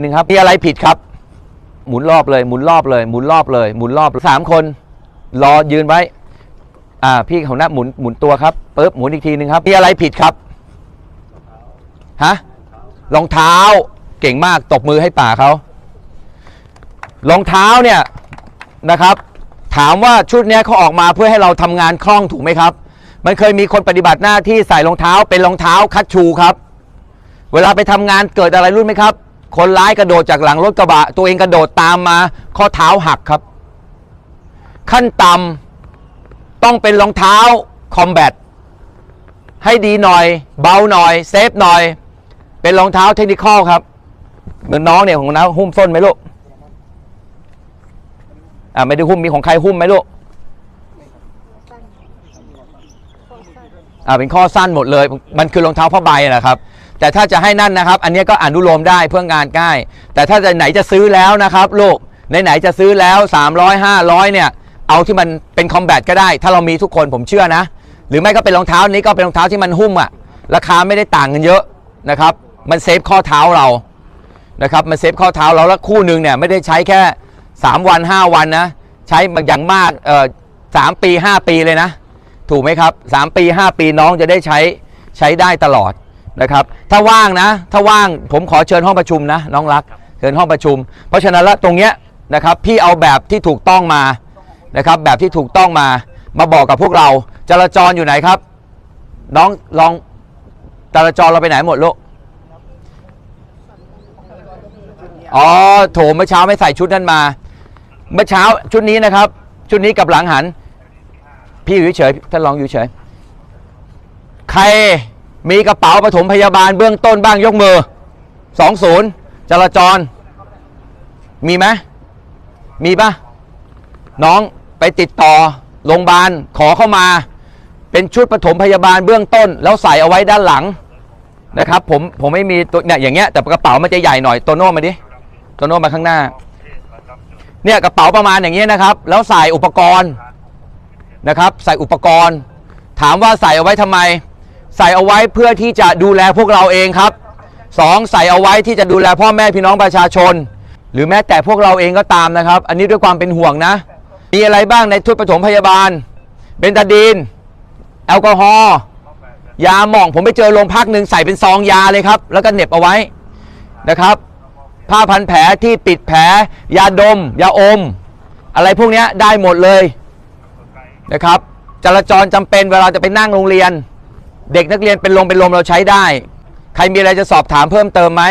หนึ่งครับมีอะไรผิดครับ หมุนรอบเลย หมุนรอบเลย หมุนรอบเลย หมุนรอบสามคน รอยืนไว้ อ่า พี่ของหน้าหมุนหมุนตัวครับปึ๊บหมุนอีกทีหนึ่งครับมีอะไรผิดครับฮะรองเท้าเก่งมากตบมือให้ป่าเขารองเท้าเนี่ยนะครับ ถามว่าชุดเนี้ยเขาออกมาเพื่อให้เราทำงานคล่องถูกไหมครับ มันเคยมีคนปฏิบัติหน้าที่ใส่รองเท้าเป็นรองเท้าคัดชูครับ เวลาไปทำงานเกิดอะไรรู้ไหมครับ คนร้ายกระโดดจากหลังรถกระบะ ตัวเองกระโดดตามมา ข้อเท้าหักครับ ขั้นต่ำต้องเป็นรองเท้าคอมแบทให้ดีหน่อย เบาหน่อย เซฟหน่อย เป็นรองเท้าเทคนิคอลครับ เหมือนน้องเนี่ยของน้าหุ้มส้นไหมลูกอ่าไม่ได้หุ้มมีของใครหุ้มไหมลูกอ่าเป็นข้อสั้นหมดเลย มันคือรองเท้าผ้าใบนะครับ แต่ถ้าจะให้นั่นนะครับ อันนี้ก็อนุโลมได้เพื่องานง่าย แต่ถ้าจะไหนจะซื้อแล้วนะครับลูกไหนๆจะซื้อแล้ว 300 500 เนี่ย เอาที่มันเป็นคอมแบทก็ได้ ถ้าเรามีทุกคนผมเชื่อนะ หรือไม่ก็เป็นรองเท้านี้ก็เป็นรองเท้าที่มันหุ้มอะราคาไม่ได้ต่างกันเยอะนะครับ มันเซฟข้อเท้าเรานะครับมันเซฟข้อเท้าเราแล้วคู่หนึ่งเนี่ยไม่ได้ใช้แค่ 3 วัน 5 วันนะใช้อย่างมากเอ่อสามปี 5 ปีเลยนะ ถูกไหมครับ 3 ปี 5 ปีน้องจะได้ใช้ใช้ได้ตลอด นะครับถ้าว่างนะ ถ้าว่างผมขอเชิญห้องประชุมนะ น้องรักเชิญห้องประชุม เพราะฉะนั้นแล้วตรงเนี้ยนะครับพี่เอาแบบที่ถูกต้องมานะครับแบบที่ถูกต้องมามาบอกกับพวกเราจราจรอยู่ไหนครับ น้องลองจราจรเราไปไหนหมดลูกอ๋อโถเมื่อเช้าไม่ใส่ชุดนั้นมา เมื่อเช้าชุดนี้นะครับ ชุดนี้กับหลังหัน พี่อยู่เฉยท่านลองอยู่เฉยใคร มีกระเป๋าปฐมพยาบาลเบื้องต้นบ้างยกมือ20จราจร มีไหมมีปะน้องไปติดต่อโรงพยาบาลขอเข้ามา เป็นชุดปฐมพยาบาลเบื้องต้น แล้วใส่เอาไว้ด้านหลังนะครับ ผมผมไม่มีตัวเนี่ยอย่างเงี้ยแต่กระเป๋ามันจะใหญ่หน่อยโตโน่มาดิโตโน่มาข้างหน้า เนี่ยกระเป๋าประมาณอย่างเงี้ยนะครับ แล้วใส่อุปกรณ์นะครับ ใส่อุปกรณ์ ถามว่าใส่เอาไว้ทำไม ใส่เอาไว้เพื่อที่จะดูแลพวกเราเองครับสองใส่เอาไว้ที่จะดูแลพ่อแม่พี่น้องประชาชน หรือแม้แต่พวกเราเองก็ตามนะครับ อันนี้ด้วยความเป็นห่วงนะ มีอะไรบ้างในทุดปฐมพยาบาล เบนตาดีน แอลกอฮอล์ยาหม่องผมไปเจอโรงพักหนึ่งใส่เป็นซองยาเลยครับ แล้วก็เหน็บเอาไว้นะครับผ้าพันแผลที่ปิดแผล ยาดม ยาอม อะไรพวกนี้ได้หมดเลยนะครับจราจรจำเป็นเวลาจะไปนั่งโรงเรียน เด็กนักเรียนเป็นลมเป็นลมเราใช้ได้ ใครมีอะไรจะสอบถามเพิ่มเติมไหม